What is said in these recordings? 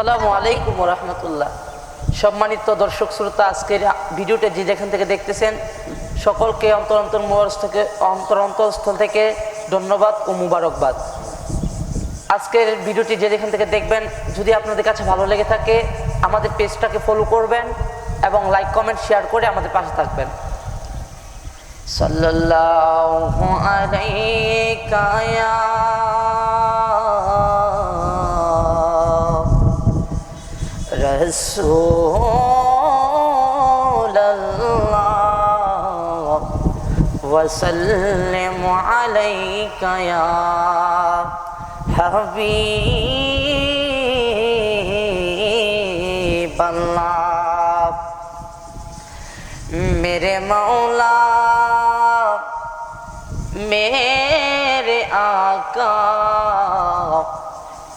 আসসালামু আলাইকুম রহমতুল্লাহ সম্মানিত দর্শক শ্রোতা, আজকের ভিডিওটা যে যেখান থেকে দেখতেছেন, সকলকে অন্তর অন্তর থেকে, অন্তর অন্তরস্থল থেকে ধন্যবাদ ও মুবারকবাদ। আজকের ভিডিওটি যে যেখান থেকে দেখবেন, যদি আপনাদের কাছে ভালো লেগে থাকে, আমাদের পেজটাকে ফলো করবেন এবং লাইক কমেন্ট শেয়ার করে আমাদের পাশে থাকবেন। সাল্লাল্লাহু আলাইকা رسول اللہ وسلم علیک یا حبیب اللہ میرے مولا میرے آقا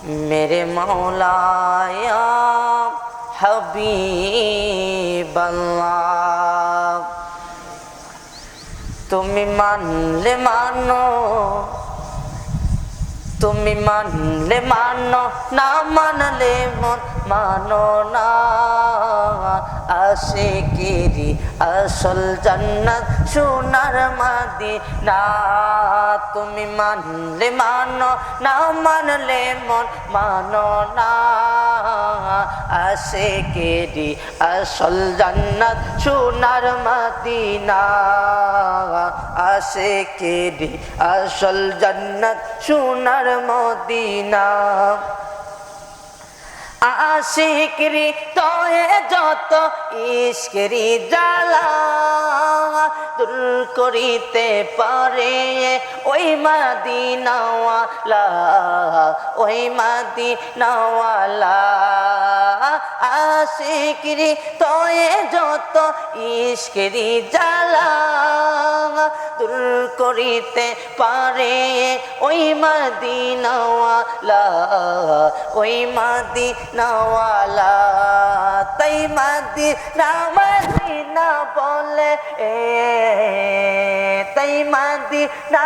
میرے مولا یا হাবিব তুমি মানলে মানো তুমি মানলে মানো না মানলে মন মানো না। আসে কিরি আসল জান্নাত, সোনার মাদি না তুমি মানলে মানো না, মানলে মন মানো না। আসে কিরি আসল জান্নাত, সোনার মাদিনা। আসে কিরি আসল জান্নাত, সোনার মদিনা। আশিকরি তয়ে যত ইশকরি জ্বালা দূর করিতে পারে। ওই মাদি নওয়ালা ওই মাদি নওয়ালা আশিকরি তয়ে যত ইস্করি জ্বালা দূর করিতে পারে ওই মাদি মাদিনাওয়ালা, ওই মাদি মাদিনাওয়ালা। তাই মাদিনা মাদিনা বলে, এ, তাই মাদিনা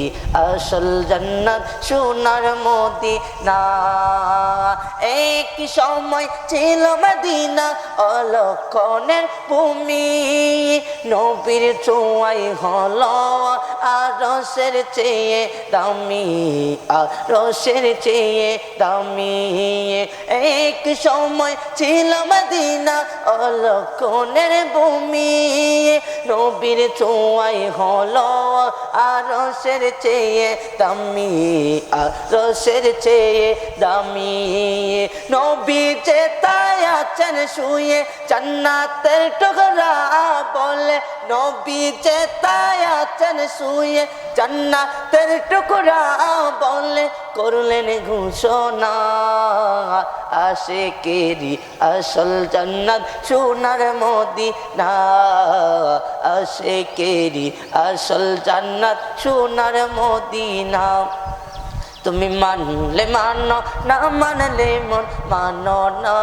আসল জন্নত সোনার মদিনা। এক সময় ছিল মদিনা অলক্ষণের ভূমি। নবীর চোয়াই হল আর রসের চেয়ে দামি আর রসের চেয়ে দামি। এক সময় ছিল মদিনা অলক্ষণের ভূমি, নবীর চোয়াই হল আর রসের চেয়ে দামি আর রসের চেয়ে দামি। নবী যে তাই আছেন শুয়ে জান্নাতের টুকরা বলে নবী যে তাই আছেন শুয়ে জান্নাতের টুকরা বলে করলেন ঘোষণা। আসে কেরি আসল জান্নাত সোনার মোদি না আসে কেরি আসল জান্নাত সোনার মদিনা। তুমি মানলে মানো, না মানলে মন মানো না।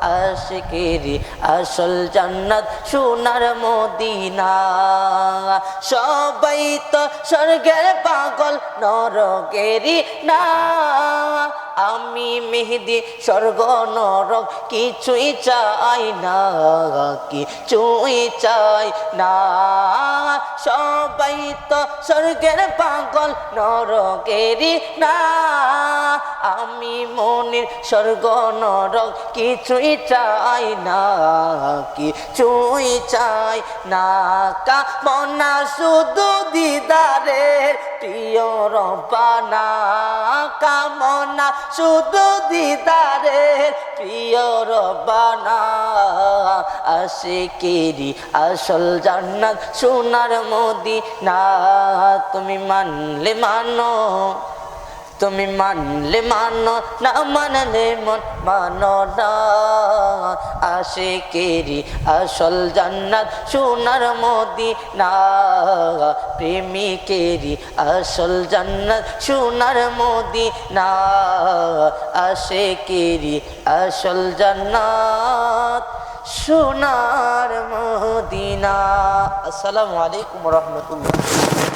আশিকেরি আসল জান্নাত সোনার মদিনা। সবাই তো স্বর্গের পাগল নরকেরি না। আমি মেহেদি, স্বর্গ, নরক কিছুই চাই না, কিছুই চাই না। সবাই তো স্বর্গের পাগল নরকেরি না। আমি মনির স্বর্গ নরক কিছুই চাই না, কিছুই চাই না কামনা শুধু দিদারের প্রিয় রবানা কামনা শুধু দিদারের প্রিয় রবানা আশিকেরি আসল জান্নাত সোনার মোদি না তুমি মানলে মানো। তুমি মানলে মানো, না মানলে মন মানো না। আশেকেরি আসল জান্নাত সোনার মোদি না প্রেমিকেরি আসল জান্নাত সোনার মোদি না আশেকেরি আসল জান্নাত সোনার মদিনা। আসসালামু আলাইকুম রহমতুল্লাহ।